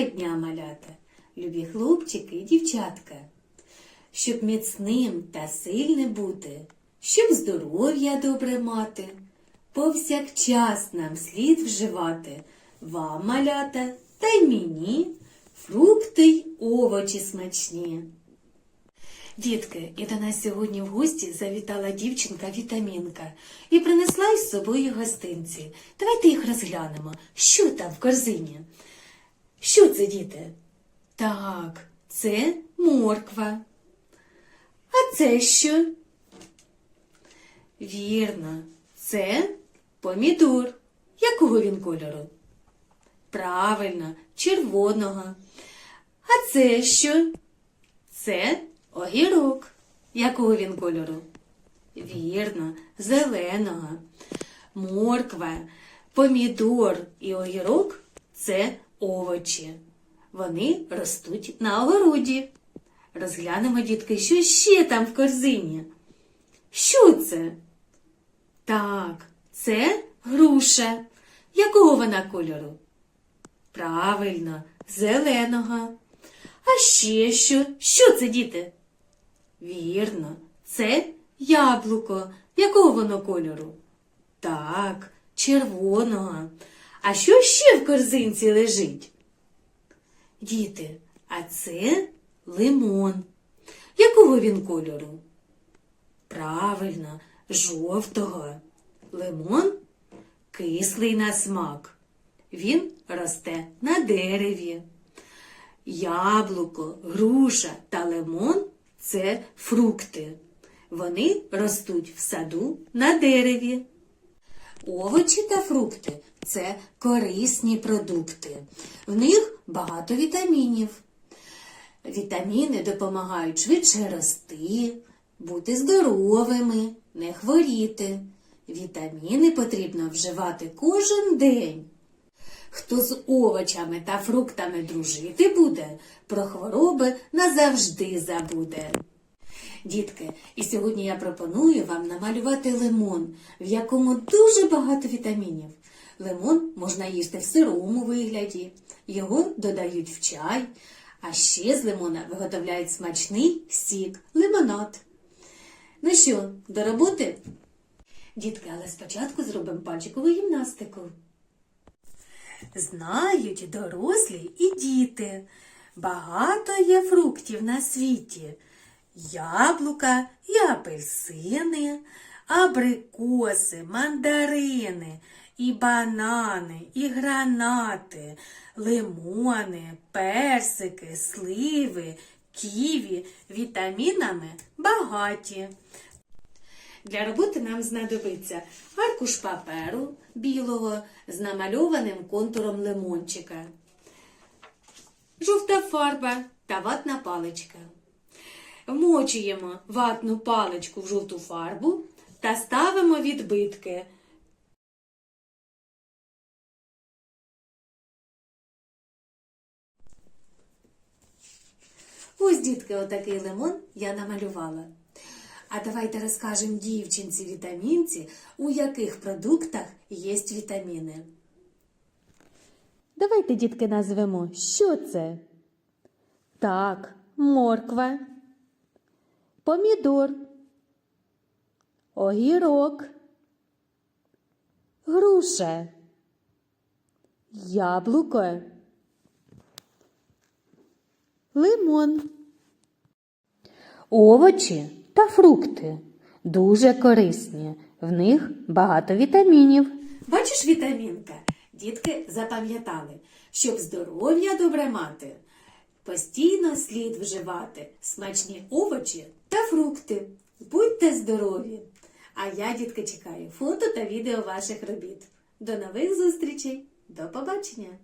дня, малята, любі хлопчики і дівчатка, щоб міцним та сильним бути, щоб здоров'я добре мати, повсякчас нам слід вживати вам, малята, та й мені фрукти й овочі смачні. Дітки, і до нас сьогодні в гості завітала дівчинка Вітамінка і принесла із собою гостинці. Давайте їх розглянемо. Що там в корзині? Що це, діти? Так, це морква. А це що? Вірно, це помідор. Якого він кольору? Правильно, червоного. А це що? Це огірок. Якого він кольору? Вірно, зеленого. Морква, помідор і огірок це овочі. Вони ростуть на огороді. Розглянемо, дітки, що ще там в корзині. Що це? Так, це груша. Якого вона кольору? Правильно, зеленого. А ще що? Що це, діти? Вірно, це яблуко. Якого воно кольору? Так, червоного. А що ще в корзинці лежить? Діти, а це лимон. Якого він кольору? Правильно, жовтого. Лимон кислий на смак. Він росте на дереві. Яблуко, груша та лимон це фрукти. Вони ростуть в саду на дереві. Овочі та фрукти це корисні продукти. В них багато вітамінів. Вітаміни допомагають швидше рости, бути здоровими, не хворіти. Вітаміни потрібно вживати кожен день. Хто з овочами та фруктами дружити буде, про хвороби назавжди забуде. Дітки, і сьогодні я пропоную вам намалювати лимон, в якому дуже багато вітамінів. Лимон можна їсти в сирому вигляді, його додають в чай, а ще з лимона виготовляють смачний сік, лимонад. Ну що, до роботи? Дітки, але спочатку зробимо пальчикову гімнастику. Знають дорослі і діти. Багато є фруктів на світі. Яблука і апельсини, абрикоси, мандарини, і банани, і гранати, лимони, персики, сливи, ківі вітамінами багаті. Для роботи нам знадобиться аркуш паперу білого з намальованим контуром лимончика, жовта фарба та ватна паличка. Вмочуємо ватну паличку в жовту фарбу та ставимо відбитки. Ось, дітки, отакий лимон я намалювала. А давайте розкажемо дівчинці вітамінці, у яких продуктах є вітаміни. Давайте, дітки, назвемо, що це? Так, морква, помідор, огірок, груша, яблуко, лимон. Овочі та фрукти дуже корисні. В них багато вітамінів. Бачиш, вітамінка? Дітки запам'ятали, щоб здоров'я добре мати, постійно слід вживати смачні овочі та фрукти. Будьте здорові! А я, дітки, чекаю фото та відео ваших робіт. До нових зустрічей! До побачення!